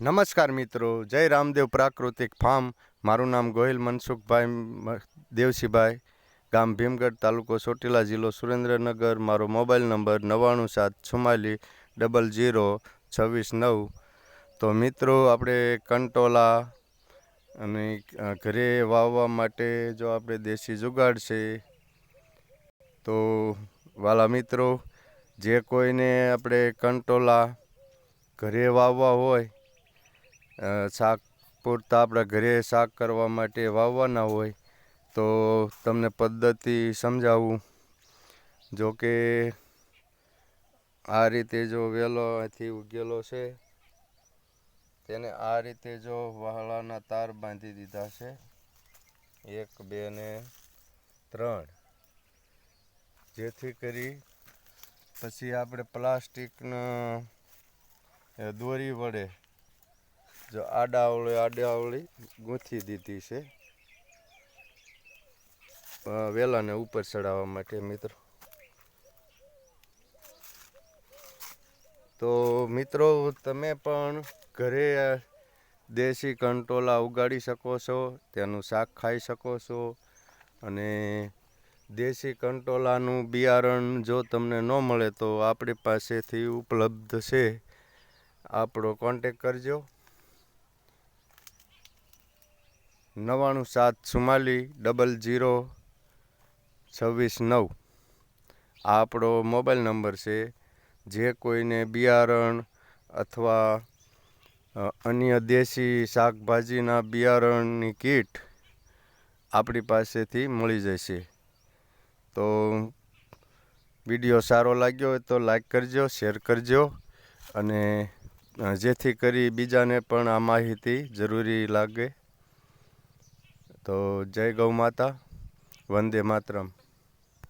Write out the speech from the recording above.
નમસ્કાર મિત્રો, જય રામદેવ પ્રાકૃતિક ફાર્મ. મારું નામ ગોહિલ મનસુખભાઈ દેવસીભાઈ. ગામ ભીમગઢ, તાલુકો ચોટીલા જિલ્લો સુરેન્દ્રનગર. મારો મોબાઈલ નંબર નવ્વાણું સાત, છુમાલી, ડબલ જીરો છવ્વીસ, નવ. તો મિત્રો, આપણે કંટોલા અને ઘરે વાવવા માટે જો આપણે દેશી જુગાડ છે, તો વાલા મિત્રો, જે કોઈને આપણે કંટોલા ઘરે વાવવા હોય શાક પૂરતા આપણા ઘરે શાક કરવા માટે વાવવાના હોય, તો તમને પદ્ધતિ સમજાવું? જો કે આ રીતે જો વેલો ઉગેલો છે, તેને આ રીતે જો વહાલાના તાર બાંધી દીધા છે, એક, બે ને ત્રણ. જેથી કરી પછી આપણે પ્લાસ્ટિકના દોરી વડે જો આડાવળી આડાવળી ગૂંથી દીધી છે. વેલાને ઉપર ચડાવવા માટે મિત્રો. તો મિત્રો, તમે પણ ઘરે દેશી કંટોલા ઉગાડી શકો છો તેનું શાક ખાઈ શકો છો અને દેશી કંટોલાનું બિયારણ જો તમને ન મળે તો આપણી પાસેથી ઉપલબ્ધ છે. આપણો કોન્ટેક કરજો. નવ્વાણું સાત ચુમ્માલી ડબલ જીરો છવ્વીસ નવ. આ આપણો મોબાઈલ નંબર છે. જે કોઈને બિયારણ અથવા અન્ય દેશી શાકભાજીના બિયારણની કીટ આપણી પાસેથી મળી જશે. તો વીડિયો સારો લાગ્યો હોય તો લાઈક કરજો, શેર કરજો અને જેથી કરી બીજાને પણ આ માહિતી જરૂરી લાગે. તો જય ગૌ માતા વંદે માતરમ.